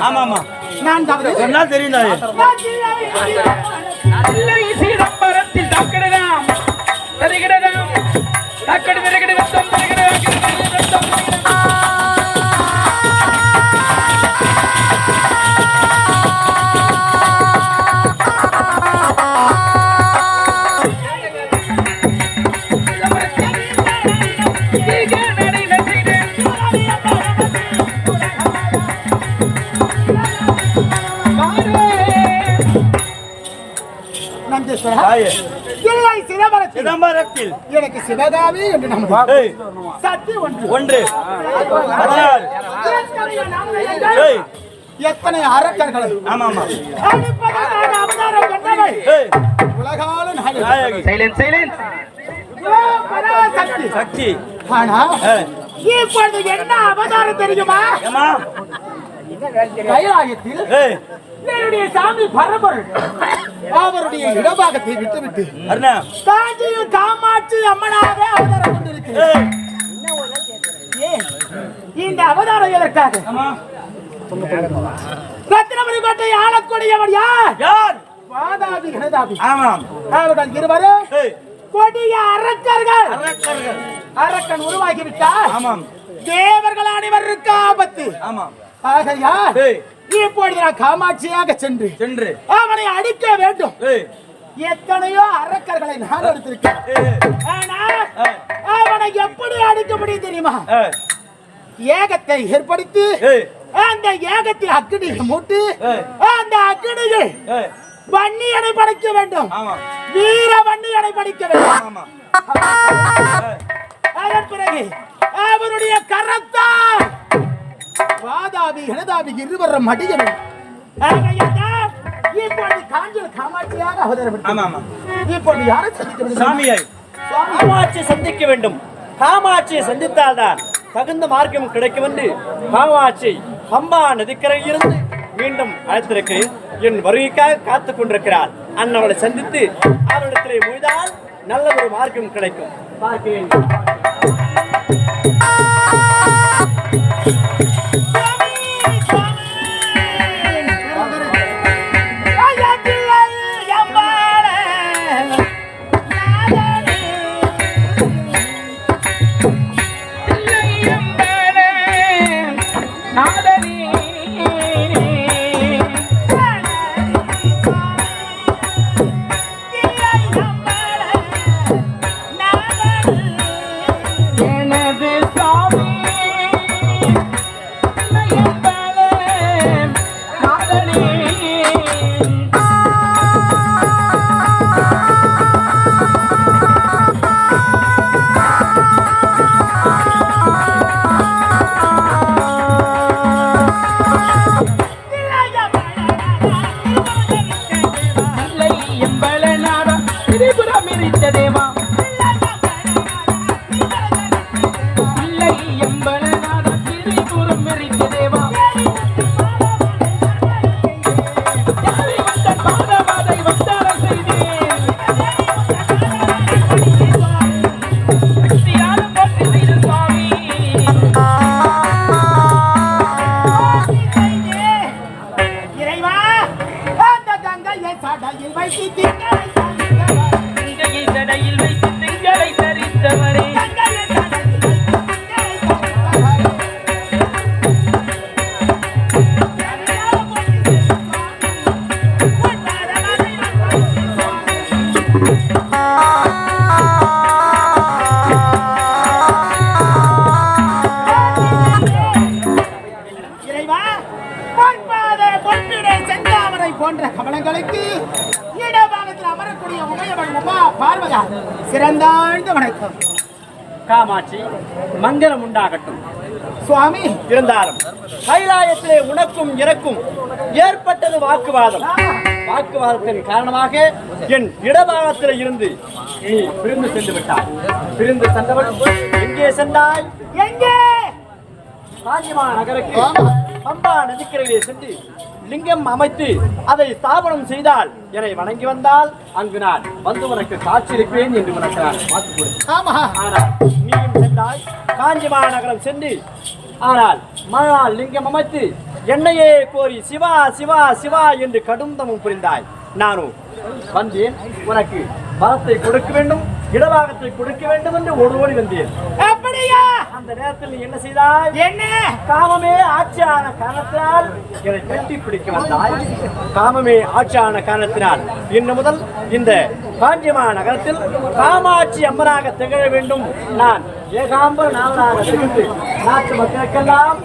வருகிறது ஆமா. ஆமா நான் தவறு. சொன்னா தெரியும் தாயே தக்கடு விரகடு இல்லை சிதம்பரத்தில். சிதம்பரத்தில். எனக்கு சிவகாமி என்று சத்து ஒன்று. ஒன்று. எத்தனை அரக்கர்கள்? ஆமா ஆமா அவதாரம் கொண்டவள் ஏய். உலகால நாயகி. Silence silence Shakti. ஆனா ஏய். இப்பொழுது என்ன அவதாரம் தெரியுமா? ஏமா கைலாயத்தில் என்னுடைய சாமி பரம்பொருள் அவருடைய இடபாகத்தை விட்டுவிட்டு காஞ்சியில் காமாட்சி அம்மனாக அவதாரம் ஏன் இந்த அவதாரம் எதற்காக? ஆமா. ரத்னபுரி கோட்டை ஆளக்கூடியவர் யார்? யார்? வாதாபி கனதாபி ஆமாம். அவர்கள் இருவரும் கொடிய அரக்கர்கள். அரக்கர்கள். அரக்கன் உருவாகிவிட்டார். ஆமாம். தேவர்கள் அனைவருக்கு ஆபத்து. ஆமாம். ஆகையால் இப்பொழுது நான் காமாட்சியாக சென்று சென்று. அவனை அடிக்க வேண்டும். எத்தனையோ அரக்கர்களை நான் எடுத்திருக்கேன். ஆனால். அவனை எப்படி அடிக்க முடியும் தெரியுமா? ஏகத்தை ஏற்படுத்தி அந்த ஏகத்தில் அக்கினியை மூட்டு. அந்த அக்கினியில் ஏய். வன்னியனை படைக்க வேண்டும். வீர வன்னியனை படைக்க வேண்டும். அதன் பிறகு அவருடைய கரத்தால் வாதாபி இனதாபி இருவரும் அடிய வேண்டும் ஆகையால் இப்பொழுது காஞ்சியில் காமாட்சியாக யாரை சந்திக்க வேண்டும்? காமாட்சியை சந்திக்க வேண்டும். காமாட்சியை சந்தித்தால்தான் தகுந்த மார்க்கம் கிடைக்கும் என்று காமாட்சி பம்பா நதிக்கரையில் இருந்து மீண்டும் அழைத்திருக்கிறேன் என் வருகைக்காக காத்துக் கொண்டிருக்கிறாள் அன்னவளை சந்தித்து அவரிடத்திலே மொழிதால் நல்ல ஒரு மார்க்கம் கிடைக்கும். பார்க்கிறேன். சடையில் வைத்து திங்களை சாய்த்தவர். சடையில் மங்களம் உண்டாகட்டும் சுவாமி இருந்தாலும் கைலாயத்திலே உனக்கும் எனக்கும் ஏற்பட்டது வாக்குவாதம். வாக்குவாதத்தின் காரணமாக என் இடபாகத்தில் இருந்து நீ பிரிந்து சென்று விட்டாய். பிரிந்து சென்றவன் எங்கே சென்றாய்? எங்கே? காஞ்சிமா நகருக்கு பம்பா நதிக்கரையிலே சென்று லிங்கம் அமைத்து அதை ஸ்தாபனம் செய்தால் என்னை வணங்கி வந்தால் அங்கு நான் வந்து உனக்கு காட்சியளிப்பேன் என்று உனக்கு நான் ஆனால் நீயும் சென்றாய் காஞ்சி மாநகரம் சென்று ஆனால் மறுநாள் லிங்கம் அமைத்து என்னையே கோரி சிவா சிவா சிவா என்று கடும் தமம் புரிந்தாய். நானும் வந்தேன். உனக்கு வரத்தை கொடுக்க வேண்டும். இடபாகத்தை கொடுக்க வேண்டும் என்று ஓடி ஓடி வந்தேன். அப்படியா? அந்த நேரத்தில் நீ என்ன செய்தாய்? என்ன? காமமே ஆட்சியான காரணத்தினால் என்னை கட்டி பிடிக்க வந்தாய். காமமே ஆட்சியான காரணத்தினால் இன்று முதல் இந்த காஞ்சிமா நகரத்தில் காமாட்சி அம்மனாக திகழ வேண்டும். நான் ஏகாம்ப நாவலாக திகழ்ந்து நாட்டு மக்களுக்கெல்லாம்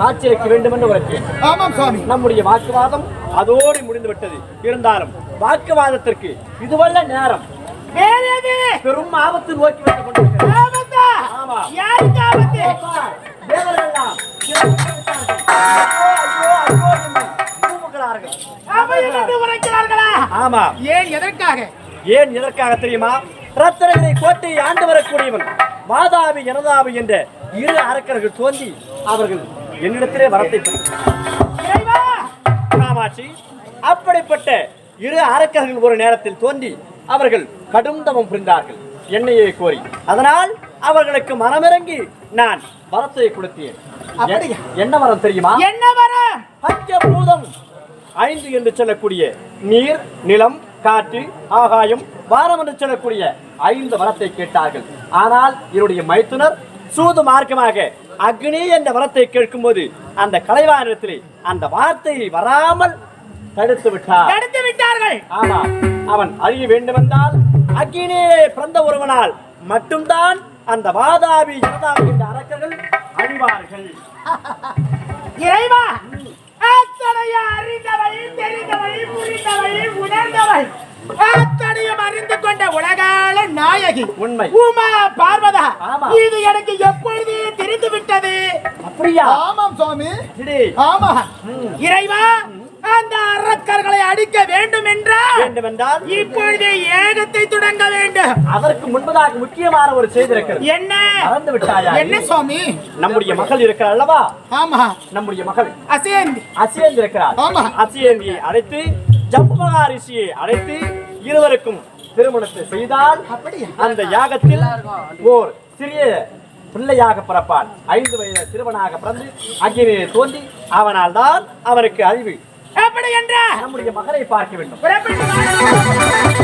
காட்சியளிக்க வேண்டும் என்று உரைத்தேன். ஆமாம் சுவாமி நம்முடைய வாக்குவாதம் அதோடு முடிந்து விட்டது இருந்தாலும் வாக்குவாதத்திற்கு இதுவல்ல நேரம். வேற எது பெரும் ஆபத்து நோக்கி வந்து கொண்டிருக்கிறது. ஆபத்தா? ஆமா. யாருக்கு ஆமா. ஏன் எதற்காக? ஏன் எதற்காக தெரியுமா? ரத்தனகிரி கோட்டையை ஆண்டு வரக்கூடியவன் மாதாவி எனதாவி என்ற இரு அரக்கர்கள் தோன்றி அவர்கள் என்னிடத்திலே வரத்தை காமாட்சி அப்படிப்பட்ட இரு அரக்கர்கள் ஒரு நேரத்தில் தோன்றி அவர்கள் கடும் தவம் புரிந்தார்கள். என்னையே கோரி. அதனால் அவர்களுக்கு மனமிறங்கி நான் வரத்தை கொடுத்தேன். என்ன வரம் தெரியுமா? என்ன வரம்? பஞ்சபூதம். ஐந்து என்று சொல்லக்கூடிய நீர் நிலம் காற்று ஆகாயம் வானம் என்று சொல்லக்கூடிய ஐந்து வரத்தை கேட்டார்கள். ஆனால் என்னுடைய மைத்துனர் சூது மார்க்கமாக அக்னி என்ற வரத்தை கேட்கும்போது அந்த கலைவாரத்திலே அந்த வார்த்தை வராமல் தடுத்து விட்டார். தடுத்து விட்டார்கள். ஆமா அவன் அறிய வேண்டுமென்றால் அக்னியிலே பிறந்த ஒருவனால் மட்டும்தான் அந்த வாதாபி ஜனதாபி என்ற அரக்கர்கள் அழிவார்கள் இறைவா அத்தனைய அறிந்தவள் தெரிந்தவள் புரிந்தவள் உணர்ந்தவள். அத்தனையும் அறிந்து கொண்ட உலகால நாயகி உண்மை. உமா பார்வதா. இது எனக்கு எப்பொழுது தெரிந்து விட்டது அப்படியா? ஆமாம் சுவாமி. ஆமா. இறைவா அந்த அரக்கர்களை அடிக்க வேண்டும் என்றால் வேண்டுமென்றால் இப்பொழுதே ஏகத்தை தொடங்க வேண்டும். அதற்கு முன்பதாக முக்கியமான ஒரு செய்தி இருக்கிறது. என்ன? மறந்து விட்டாயா என்ன சுவாமி? நம்முடைய மகள் இருக்கிறார் அல்லவா? ஆமா. நம்முடைய மகள். அசேந்தி அசியந்தி இருக்கிறார் ஆமா. அசியந்தியை அழைத்து ஜம்பு மகாரிஷியை அழைத்து இருவருக்கும் திருமணத்தை செய்தால்? அந்த யாகத்தில் ஓர் சிறிய பிள்ளையாக பிறப்பான். ஐந்து வயது சிறுவனாக பிறந்து அக்கினியை தோன்றி அவனால் தான் அவனுக்கு அறிவு எப்படி என்றால் நம்முடைய மகனை பார்க்க வேண்டும். புறப்பட்டு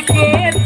রেখে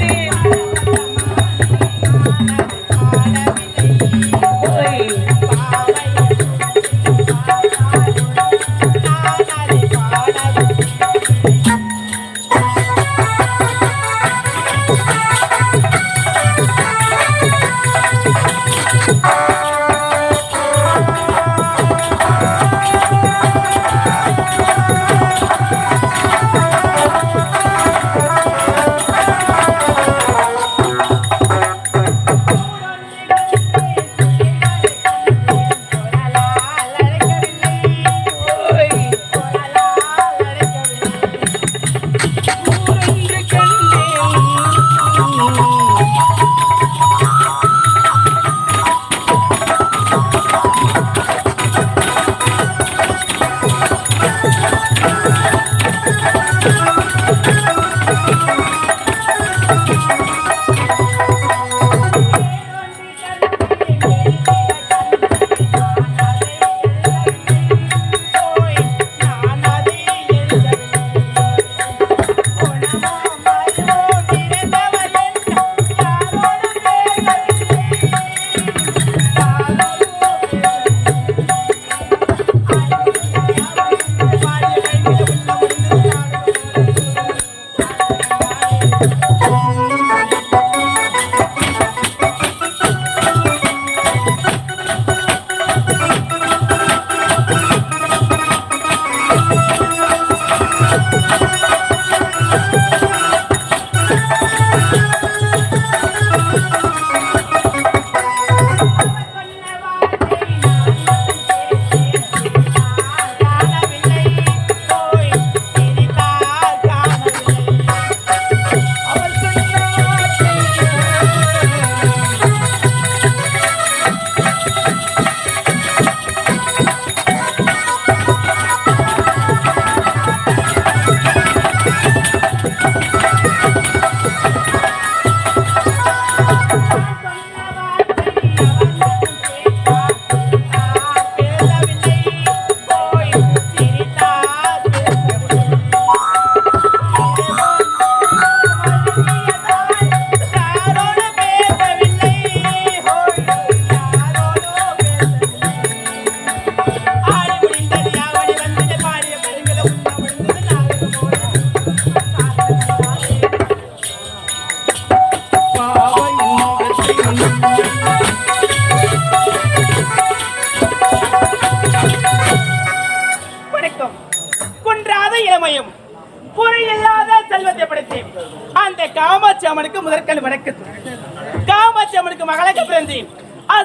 வணக்கத்து காமாட்சி அம்மனுக்கு மகளாக பிறந்தேன்.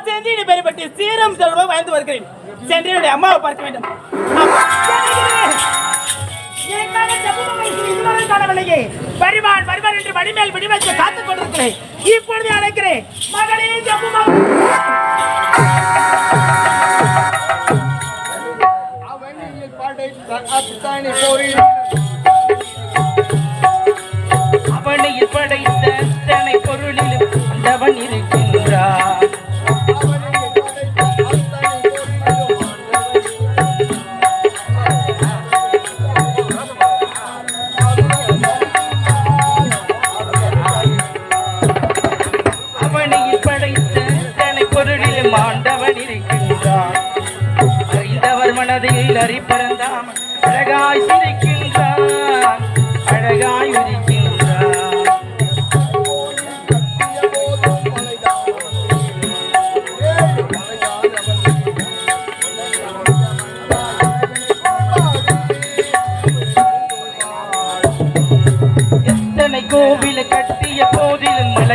சென்று பெறப்பட்டு சீரம் செல்வம் வாழ்ந்து வருகிறேன். சென்று என்னுடைய அம்மாவை பார்க்க வேண்டும். காணவில்லையே. வருவான் வருவான் என்று வடிமேல் விடிவச்சு காத்துக் கொண்டிருக்கிறேன். இப்பொழுது அழைக்கிறேன். மகனே ஜெபமலை அவனில் படைத்த பொருளிலும் ஆண்டவன் இருக்கின்றார். அவனையில் படைத்த அத்தனை பொருளிலும் ஆண்டவன் இருக்கின்றார் அறிந்தவர் மனதில் அறிப்பறந்தாம் அழகாய் சிரிக்கின்றான்.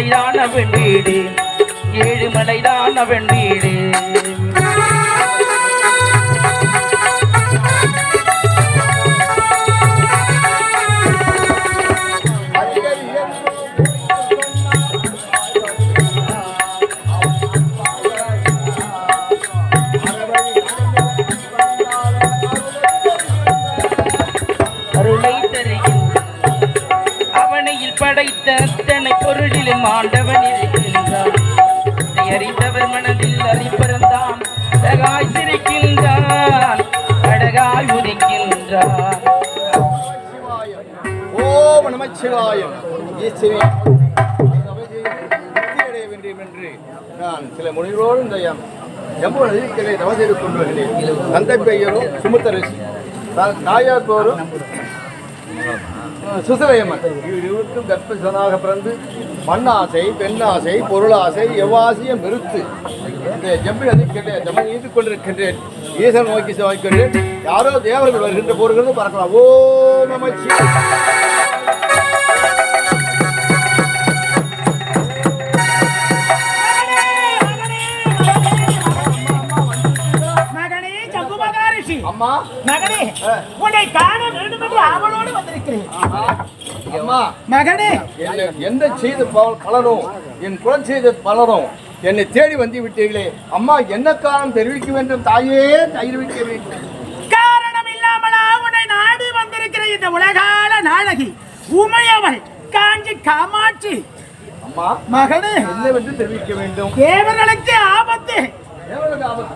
மலைதான் அவன் வீடு ஏழு மலைதான் அவன் வீடு பொருளிலும் ஆண்டவன் இருக்கின்றான் அறிந்தவர் மனதில் அறிப்பிறந்தான் அழகாய் சிரிக்கின்றான். அழகாய் உதிக்கின்றான். ஓம் நமச்சிவாயம் என்று நான் சில முனிவரோடு இந்த நதிக்கரை கொண்டு வருகிறேன். தந்தை பெயரும் சுமுத்தரசி தாயார் சுசலையம்மன். கர்ப்பசனாக பிறந்து மண்ணாசை பெண்ணாசை பொருளாசை எவ்வாசியம் வெறுத்து. இந்த ஜம்பி நதிக்கரை தவம் செய்து கொண்டிருக்கின்றேன் ஈசன் நோக்கி வைக்கின்றேன். யாரோ தேவர்கள் வருகின்ற நமச்சிவாயம் மகனே ஜம்பு மகாரிஷி. அம்மா. மகனே உன்னை காண வேண்டும் என்று அவளோடு வந்திருக்கிறேன். மகனே. என்ன செய்த பல- பலனும் என் குலம் செய்த பலனும் என்னை தேடி வந்து விட்டீர்களே. அம்மா என்ன காரணம் தெரிவிக்க வேண்டும்? தாயே தெரிவிக்க வேண்டும். காரணம் இல்லாமலா உன்னை நாடி வந்திருக்கிற இந்த உலகால நாயகி உமையவள் காஞ்சி காமாட்சி. அம்மா மகனே. என்னவென்று தெரிவிக்க வேண்டும்? தேவர்களுக்கு ஆபத்தா?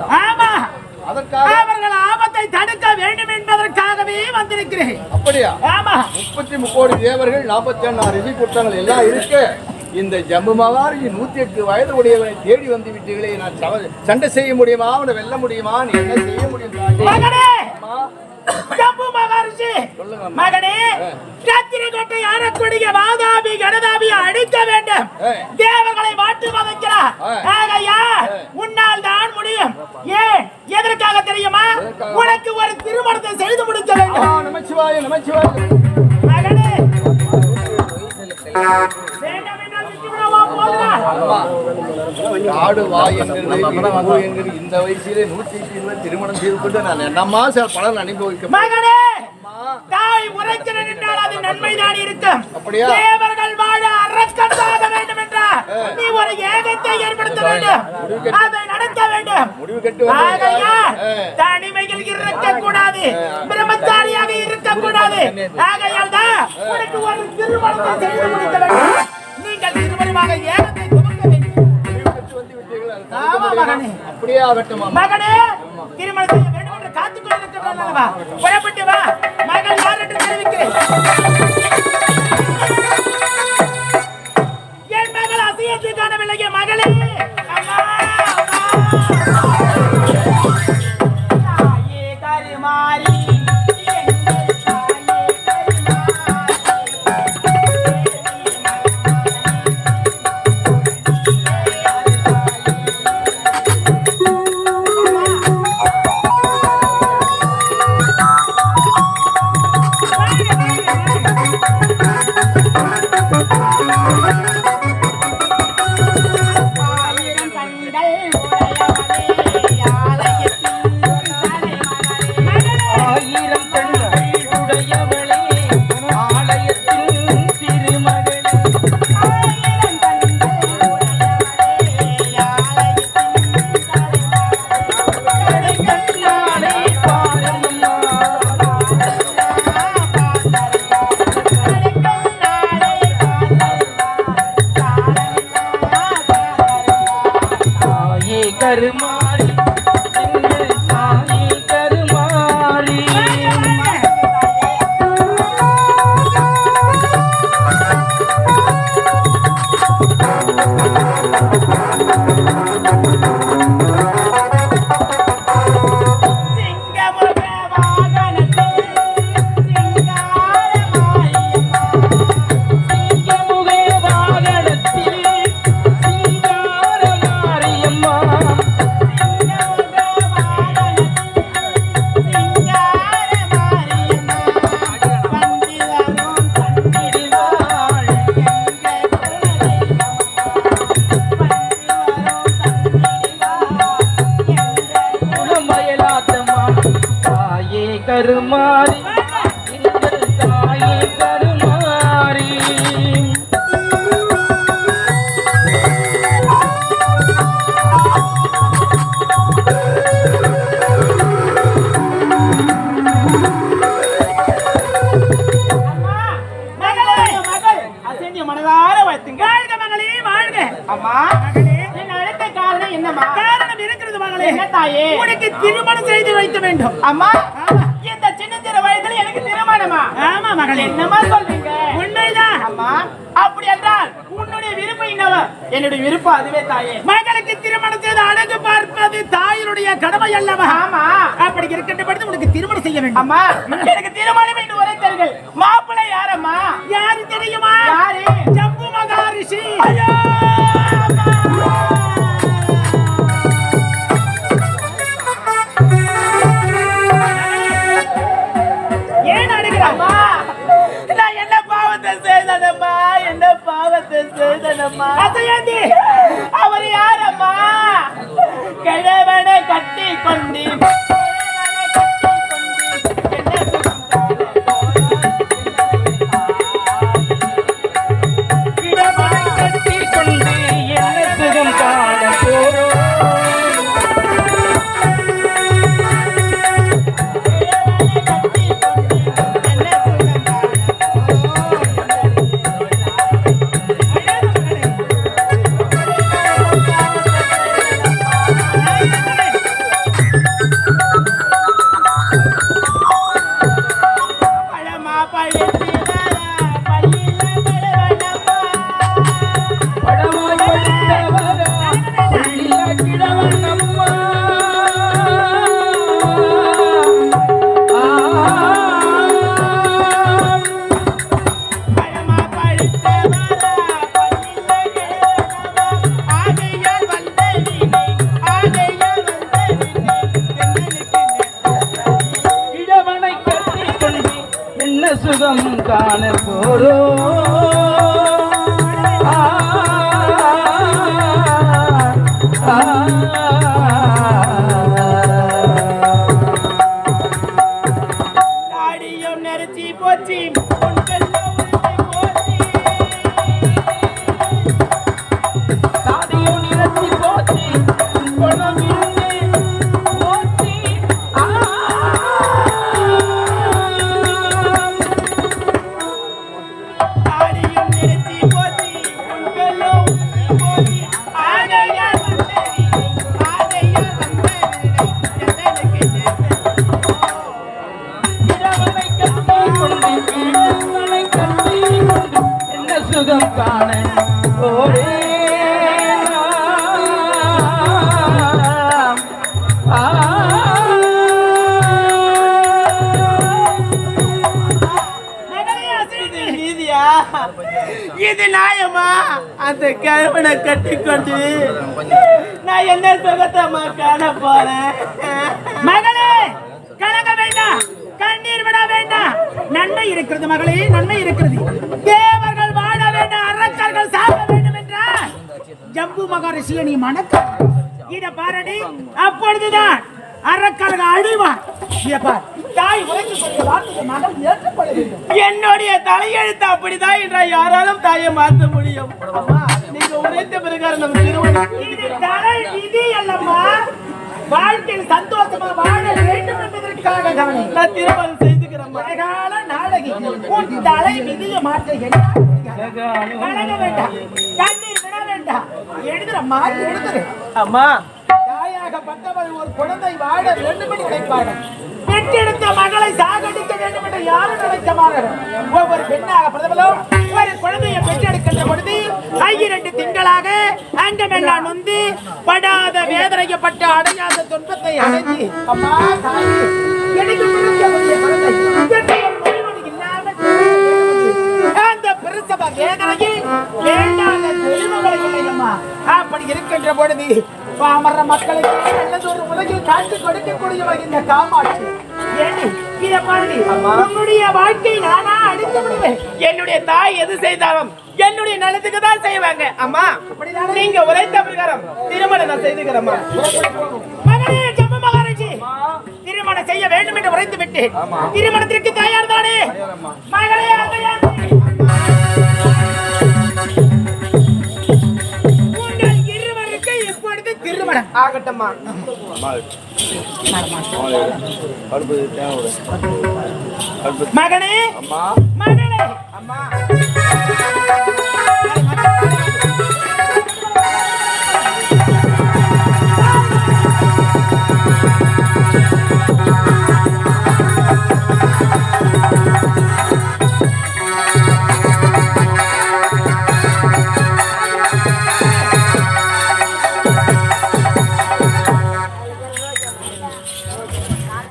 ஆமா. அதற்காக ஆபத்தை தடுக்க வேண்டும் என்பதற்காகவே வந்திருக்கிறேன். அப்படியா? ஆமா. முப்பத்தி முக்கோடி தேவர்கள் நாற்பத்தி ஒன்னாறு ரிஷி கூட்டங்கள் எல்லாம் இருக்க இந்த ஜம்பு மகாராஜி நூத்தி எட்டு வயது உடையவனை தேடி வந்து விட்டீர்களே நான் சண்டை செய்ய முடியுமா? அவனை வெல்ல முடியுமா? என்ன செய்ய முடியும் ஜம்பு மகரிஷி. மகனே ஆ. கத்திரிக்கோட்டை ஆரக்கூடிய வாதாபி கனதாபியை அழிக்க வேண்டும். தேவர்களை மாற்றி வதைக்கிறார். ஆகையா. உன்னால் தான் முடியும் ஏன் எதற்காக தெரியுமா? உனக்கு ஒரு திருமணத்தை செய்து முடிக்க வேண்டும் மகனே காடு வா என்கிறது இந்த வயசிலே நூற்றி இருபது திருமணம் செய்து கொண்டு நான் என்னம்மா சில பலன் அனுபவிக்க மகனே தாய் உரைக்கிறேன் என்றால் அது நன்மைதான் இருக்கும். அப்படியா? தேவர்கள் வாழ அரக்கத்தாக வேண்டும் என்றால் நீ ஒரு ஏகத்தை ஏற்படுத்த வேண்டும். அதை நடத்த. தனிமையில் இருக்கக்கூடாது. பிரம்மச்சாரியாக இருக்கக்கூடாது. ஆகையால் தான் உனக்கு ஒரு திருமணத்தை செய்து முடிக்க வேண்டும். நீங்கள் இருவருமாக ஏகத்தை வேண்டும் அப்படியே ஆகட்டும் மகனே வேண்டும் என்று காத்துக் அல்லவா? புறப்பட்டு வா. மகள் யார் என்று தெரிவிக்கிறேன் என் மகள் காணவில்லையே மகளே. தாயே உனக்கு திருமணம் செய்து வைக்க வேண்டும். அம்மா இந்த சின்ன சிறு வயதுல எனக்கு திருமணமா? ஆமா மகளே. என்னமா சொல்றீங்க? உண்மைதான். அம்மா அப்படி என்றால் உன்னுடைய விருப்பம் என்னவ என்னுடைய விருப்பம் அதுவே தாயே. மகளுக்கு திருமணம் செய்து அழகு பார்ப்பது தாயினுடைய கடமை அல்லவா? ஆமா. அப்படி இருக்கின்றபடி உனக்கு திருமணம் செய்ய வேண்டும். அம்மா எனக்கு திருமணம் என்று உரைத்தீர்கள் மாப்பிள்ளை யாரம்மா? யாரு தெரியுமா? யாரு? ஜம்பு மகாரிஷி ஐயோ! என்னம்மா? என்ன பாவத்தை செய்தனம்மா? அவர் யாரம்மா? கிழவனை கட்டி கொண்டு இருக்கிறது மகளே நன்மை இருக்கிறது. தேவர்கள் வாழ வேண்டும் அரக்கர்கள் சாக வேண்டும் என்ற ஜம்பு மகரிஷியை நீ மணக்க. இத பாரடி அப்பொழுதுதான் அரக்கர்கள் அழிவார். என்னுடைய தலையெழுத்து அப்படிதான் என்ற யாராலும் தாயை மாற்ற முடியும். நீங்க உரைத்த பிரகாரம் நம்ம திருமணம் வாழ்க்கையில் சந்தோஷமா வாழ வேண்டும் என்பதற்காக நான் திருமணம் செய்து மழைகால நாடகி உன் தலை விதியை மாற்ற என்ன? கலங்க வேண்டாம் கண்ணீர் விட வேண்டாம் எழுதுறம்மா எழுதுரு அம்மா. தாயாகப்பட்டவள் ஒரு குழந்தை வாழ வேண்டும் என்று நினைப்பார்கள். பெற்றெடுத்த மகளை சாகடிக்க வேண்டும் என்று யாரும் நினைக்க மாட்டார்கள். ஒவ்வொரு பெண்ணாக பிரதமரும் ஒரு குழந்தையை பெற்றெடுக்கின்ற பொழுது ஐயிரண்டு திங்களாக அங்கமெல்லாம் நொந்து படாத வேதனைக்கப்பட்ட அடையாத துன்பத்தை அடைஞ்சு அம்மா தாயே எனக்கு குழந்தை. வேண்டாத தெய்வங்களை இல்லையம்மா அப்படி இருக்கின்ற பொழுது பாமர மக்களுக்கு நல்லதொரு உலகில் காட்சி கொடுக்கக்கூடியவள் இந்த காமாட்சி. உன்னுடைய வாழ்க்கை நானா அடித்து விடுவேன். என்னுடைய தாய் எது செய்தாலும் என்னுடைய நலத்துக்கு தான் செய்வாங்க. அம்மா நீங்க உரைத்த பிரகாரம் திருமணம் நான் செய்துக்கிறேம்மா. மகனே ஜம்மு மகாராஜி. திருமணம் செய்ய வேண்டும் என்று உரைத்து விட்டேன். திருமணத்திற்கு தயார் தானே மகளே ஆகட்டும்மா. அடுப்பு தேவை மகனே. அம்மா. மகளே அம்மா.